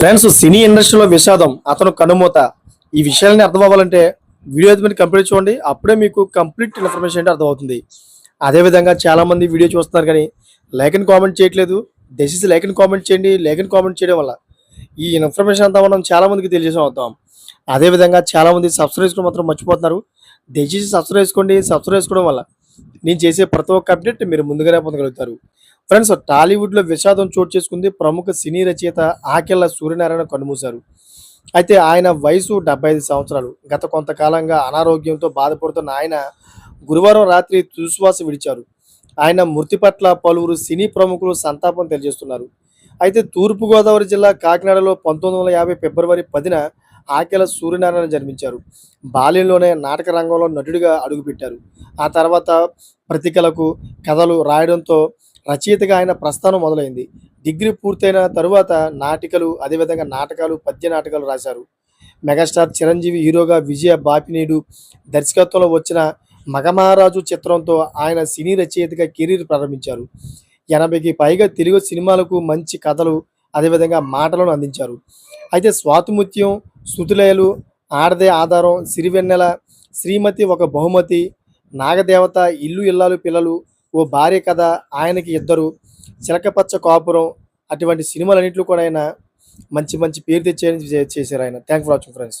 Friends సినీ ఇండస్ట్రీలో విషాదం అతను కనుమూత ఈ విషయాలని అర్థం అవ్వాలంటే వీడియో అయితే మీరు కంప్లీట్ చూడండి. అప్పుడే మీకు కంప్లీట్ ఇన్ఫర్మేషన్ అంటే అర్థమవుతుంది. అదేవిధంగా చాలామంది వీడియో చూస్తున్నారు కానీ లైక్ అండ్ కామెంట్ చేయట్లేదు. దయచేసి లైక్ అండ్ కామెంట్ చేయండి. లైక్ అండ్ కామెంట్ చేయడం వల్ల ఈ ఇన్ఫర్మేషన్ అంతా మనం చాలామందికి తెలియజేసాం అవుతాం. అదేవిధంగా చాలామంది సబ్స్క్రైబ్ చేసుకోవడం మాత్రం మర్చిపోతున్నారు. దయచేసి సబ్స్క్రైబ్ చేసుకోండి. సబ్స్క్రైబ్ చేసుకోవడం వల్ల నేను చేసే ప్రతి ఒక్క అప్డేట్ మీరు ముందుగానే పొందగలుగుతారు. ఫ్రెండ్స్ టాలీవుడ్లో విషాదం చోటు చేసుకుంది ప్రముఖ సినీ రచయిత ఆకెళ్ళ సూర్యనారాయణ కన్నుమూశారు. అయితే ఆయన వయసు డెబ్బై ఐదు సంవత్సరాలు. గత కొంతకాలంగా అనారోగ్యంతో బాధపడుతున్న ఆయన గురువారం రాత్రి తుశ్వాస విడిచారు. ఆయన మృతి పట్ల పలువురు సినీ ప్రముఖులు సంతాపం తెలియజేస్తున్నారు. అయితే తూర్పుగోదావరి జిల్లా కాకినాడలో పంతొమ్మిది వందల యాభై ఫిబ్రవరి పదిన ఆకెల సూర్యనారాయణ జన్మించారు. బాల్యంలోనే నాటక రంగంలో నటుడిగా అడుగుపెట్టారు. ఆ తర్వాత ప్రతికలకు కథలు రాయడంతో రచయితగా ఆయన ప్రస్థానం మొదలైంది. డిగ్రీ పూర్తయిన తరువాత నాటికలు అదేవిధంగా నాటకాలు పద్య నాటకాలు రాశారు. మెగాస్టార్ చిరంజీవి హీరోగా విజయ బాపినీడు దర్శకత్వంలో వచ్చిన మగమహారాజు చిత్రంతో ఆయన సినీ రచయితగా కెరీర్ ప్రారంభించారు. ఎనభైకి పైగా తెలుగు సినిమాలకు మంచి కథలు అదేవిధంగా మాటలను అందించారు. అయితే స్వాతిముత్యం శృతులయలు ఆడదే ఆధారం సిరివెన్నెల శ్రీమతి ఒక బహుమతి నాగదేవత ఇల్లు ఇల్లాలు పిల్లలు ఓ భార్య కథ ఆయనకి ఇద్దరు. చిలకపచ్చ కాపురం అటువంటి సినిమాలన్నింటిలో కూడా ఆయన మంచి మంచి పేరు తెచ్చే చేశారు ఆయన. Thank for watching friends